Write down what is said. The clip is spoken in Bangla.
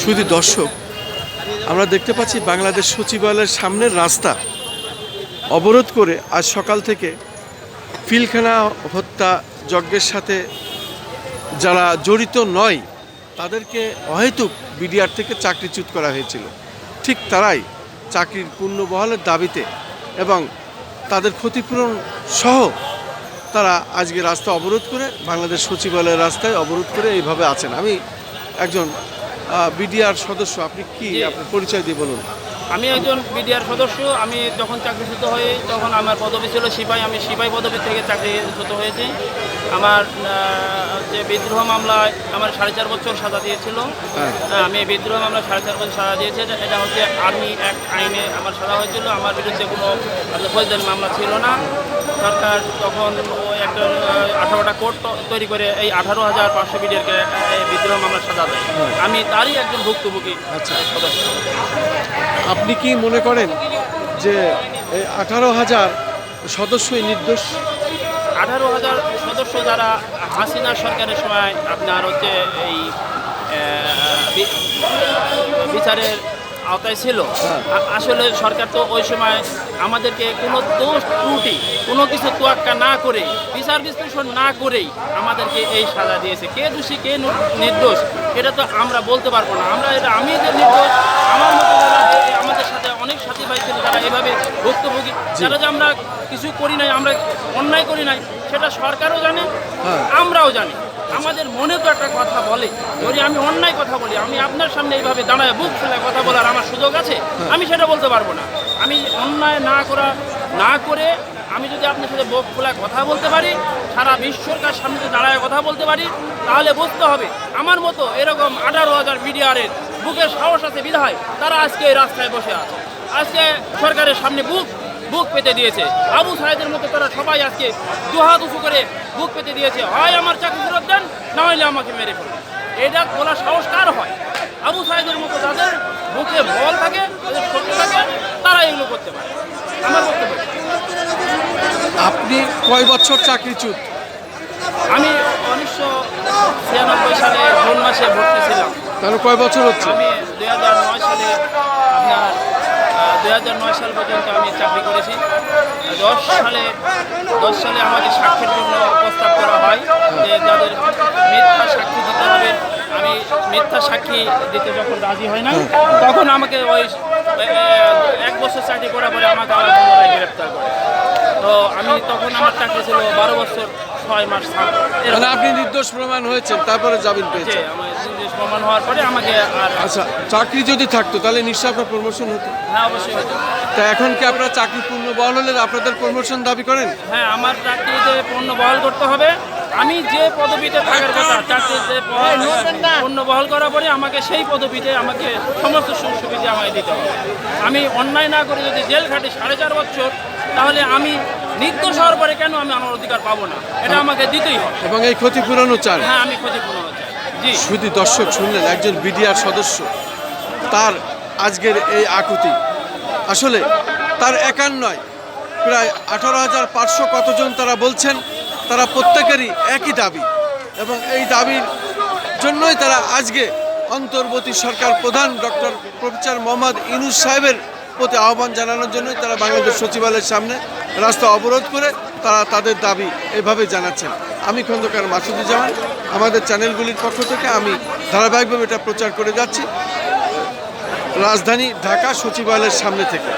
শুধু দর্শক, আমরা দেখতে পাচ্ছি বাংলাদেশ সচিবালয়ের সামনের রাস্তা অবরোধ করে আজ সকাল থেকে পিলখানা হত্যা যজ্ঞের সাথে যারা জড়িত নয়, তাদেরকে অহেতুক বিডিআর থেকে চাকরিচ্যুত করা হয়েছিল। ঠিক তারাই চাকরির পূর্ণ বহালের দাবিতে এবং তাদের ক্ষতিপূরণ সহ তারা আজকে রাস্তা অবরোধ করে বাংলাদেশ সচিবালয়ের রাস্তায় অবরোধ করে এইভাবে আছেন। আমি একজন বিডিআর সদস্য আপনি কি। আপনার পরিচয় দিয়ে বলুন আমি একজন বিডিআর সদস্য আমি যখন চাকরিচ্যুত হই তখন আমার পদবি ছিল সিপাই আমি সিপাই পদবি থেকে চাকরিচ্যুত হয়েছি আমার যে বিদ্রোহ মামলায় আমার সাড়ে চার বছর সাজা দিয়েছিল। হ্যাঁ। আমি বিদ্রোহ মামলা সাড়ে চার বছর সাজা দিয়েছে। এটা- হচ্ছে আর্মি এক আইনে আমার সাজা হয়েছিল। আমার বিরুদ্ধে কোনো ফৌজদারি মামলা ছিল না। সরকার তখন ওই একটা আঠারোটা কোর্ট তৈরি করে এই আঠারো হাজার পাঁচশো বিডিআরকে বিদ্রোহ মামলার সাজা দেয়। আমি তারই একজন ভুক্তভোগী আচ্ছা। সদস্য। আপনি কি মনে করেন যে এই আঠারো হাজার সদস্যই নির্দোষ? আঠারো হাজার সদস্য যারা হাসিনা সরকারের সময় আপনার হচ্ছে এই বিচারের আওতায় ছিল। হ্যাঁ। আসলে সরকার তো ওই সময় আমাদেরকে কোনো দোষ ত্রুটি কোনো কিছু তোয়াক্কা না করে বিচার বিশ্লেষণ না করেই আমাদেরকে এই সাজা দিয়েছে। কে দোষী কে নির্দোষ এটা তো আমরা বলতে পারব না। আমরা এটা আমি যে নির্দোষ আমার মতো যারা এ- আমাদের সাথে অনেক সাথী ভাই ছিল যারা এভাবে ভুক্তভোগী যারা যে আমরা কিছু করি নাই আমরা অন্যায় করি নাই সেটা সরকারও জানে হ্যাঁ। আমরাও জানি। আমাদের মনে তো একটা কথা বলে যদি আমি অন্যায় কথা বলি আমি আপনার সামনে এইভাবে দাঁড়ায় বুক ফেলায় কথা বলার আমার সুযোগ আছে আমি সেটা বলতে পারব না। আমি অন্যায় না করা না করে আমি যদি আপনার সাথে বুক খোলায় কথা বলতে পারি সারা বিশ্বর কার সামনে যদি দাঁড়ায় কথা বলতে পারি তাহলে বুঝতে হবে আমার মতো এরকম আঠারো হাজার মিডিয়ারের বুকের সাহস আছে বিধায় তারা আজকে এই রাস্তায় বসে আছে। আজকে সরকারের সামনে বুক বুক পেতে দিয়েছে। আবু সাহেদের মতো তারা সবাই আজকে দুহাত উঁচু করে বুক পেতে দিয়েছে। হয় আমার চাকরি ফেরত দেন না হলে আমাকে মেরে ফেলুন। এটা বলার সাহস কার হয়? আবু সাহেদের মতো যাদের বুকে বল থাকে তাদের শক্তি থাকে তারা এগুলো করতে পারে। আমার বক্তব্য। আপনি কয় বছর চাকরিচ্যুত? আমি উনিশশো ছিয়ানব্বই সালে জুন মাসে ভর্তি ছিলাম। তাহলে কয় বছর হচ্ছে? আমি দুই হাজার নয় সালে দুই হাজার নয় সাল পর্যন্ত আমি চাকরি করেছি। দশ সালে দশ সালে আমাকে সাক্ষীর জন্য প্রস্তাব করা হয় যে যাদের মিথ্যা সাক্ষী দিতে হবে, আমি মিথ্যা সাক্ষী দিতে যখন রাজি হয় না তখন আমাকে ওই এক বছর চাকরি করার পরে আমাকে আবার পুনরায় গ্রেপ্তার করে। তো আমি তখন আমার চাকরি ছিল বারো বছর ছয় মাস থাকব মানে আপনি নির্দোষ প্রমাণ হয়েছেন তারপরে জামিন পেয়েছেন? আমার প্রমাণ হওয়ার পরে আমাকে আর আচ্ছা চাকরি যদি থাকতো তাহলে নিশ্চয় আপনার প্রমোশন হতো? হ্যাঁ অবশ্যই হতো। তা এখন কি আপনার চাকরি পূর্ণ বহল হলে আপনাদের প্রমোশন দাবি করেন? হ্যাঁ আমার চাকরিতে পণ্য বহাল করতে হবে আমি যে পদবিতে থাকার কথা চাকরিতে পণ্য বহাল করার পরে আমাকে সেই পদবিতে আমাকে সমস্ত সুযোগ সুবিধা আমাকে দিতে হবে। আমি অন্যায় না করে যদি জেল খাটি সাড়ে চার বছর তাহলে আমি নির্দোষ হওয়ার পরে কেন আমি আমার অধিকার পাবো না? এটা আমাকে দিতেই হবে। এবং এই ক্ষতিপূরণও চান। হ্যাঁ আমি ক্ষতিপূরণ চাই। জি। শুধু দর্শক শুনলেন একজন বিডিআর সদস্য তার আজকের এই আকুতি। আসলে তার একার নয় প্রায় আঠারো হাজার পাঁচশো কতজন তারা বলছেন তারা প্রত্যেকেরই একই দাবি। এবং এই দাবির জন্যই তারা আজকে অন্তর্বর্তী সরকার প্রধান ডক্টর প্রফেসর মোহাম্মদ ইনুস সাহেবের প্রতি আহ্বান জানানোর জন্যই তারা বাংলাদেশ সচিবালয়ের সামনে রাস্তা অবরোধ করে তারা তাদের দাবি এভাবে জানাচ্ছেন। আমি খন্দকার মাসুদুজ্জামান, আমাদের চ্যানেলগুলির পক্ষ থেকে আমি ধারাবাহিকভাবে এটা প্রচার করে যাচ্ছি। রাজধানী ঢাকা সচিবালয়ের সামনে থেকে।